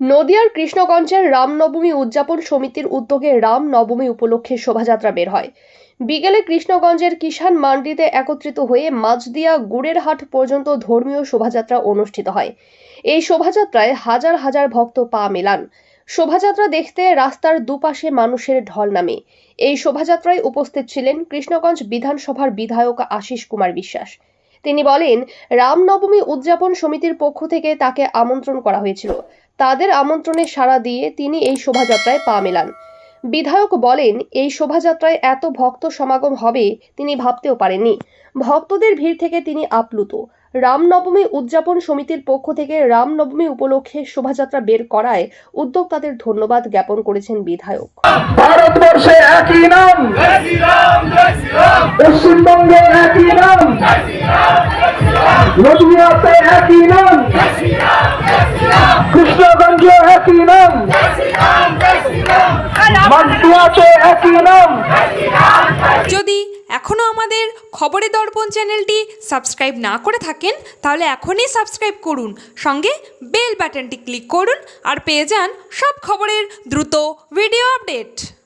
নদিয়ার কৃষ্ণগঞ্জের রামনবমী উদযাপন সমিতির উদ্যোগে রাম নবমী উপলক্ষে শোভাযাত্রা বের হয়। বিকেলে কৃষ্ণগঞ্জের কিষান মান্ডিতে একত্রিত হয়ে মাঝদিয়া গুড়ের হাট পর্যন্ত ধর্মীয় শোভাযাত্রা অনুষ্ঠিত হয়। এই শোভাযাত্রায় হাজার হাজার ভক্ত পা মেলান। শোভাযাত্রা দেখতে রাস্তার দুপাশে মানুষের ঢল নামে। এই শোভাযাত্রায় উপস্থিত ছিলেন কৃষ্ণগঞ্জ বিধানসভার বিধায়ক আশিস কুমার বিশ্বাস। তিনি বলেন রামনবমী উদযাপন সমিতির পক্ষ থেকে তাকে আমন্ত্রণ করা হয়েছিল। তাদের আমন্ত্রণে সাড়া দিয়ে তিনি এই শোভাযাত্রায় পা মেলান। বিধায়ক বলেন এই শোভাযাত্রায় এত ভক্ত সমাগম হবে তিনি ভাবতেও পারেননি। ভক্তদের ভিড় থেকে তিনি আপ্লুত। রামনবমী উদযাপন সমিতির পক্ষ থেকে রামনবমী উপলক্ষে শোভাযাত্রা বের করায় উদ্যোক্তাদের ধন্যবাদ জ্ঞাপন করেছেন বিধায়ক। ভারতবর্ষে একই নাম। পশ্চিমবঙ্গে একই নাম নদিয়াতে একই নাম কৃষ্ণগঞ্জে একই নাম। মান্টুয়াতে একই নাম। যদি এখনও আমাদের খবরে দর্পণ চ্যানেলটি সাবস্ক্রাইব না করে থাকেন, তাহলে এখনই সাবস্ক্রাইব করুন। সঙ্গে বেল বাটনটি ক্লিক করুন আর পেয়ে যান সব খবরের দ্রুত ভিডিও আপডেট।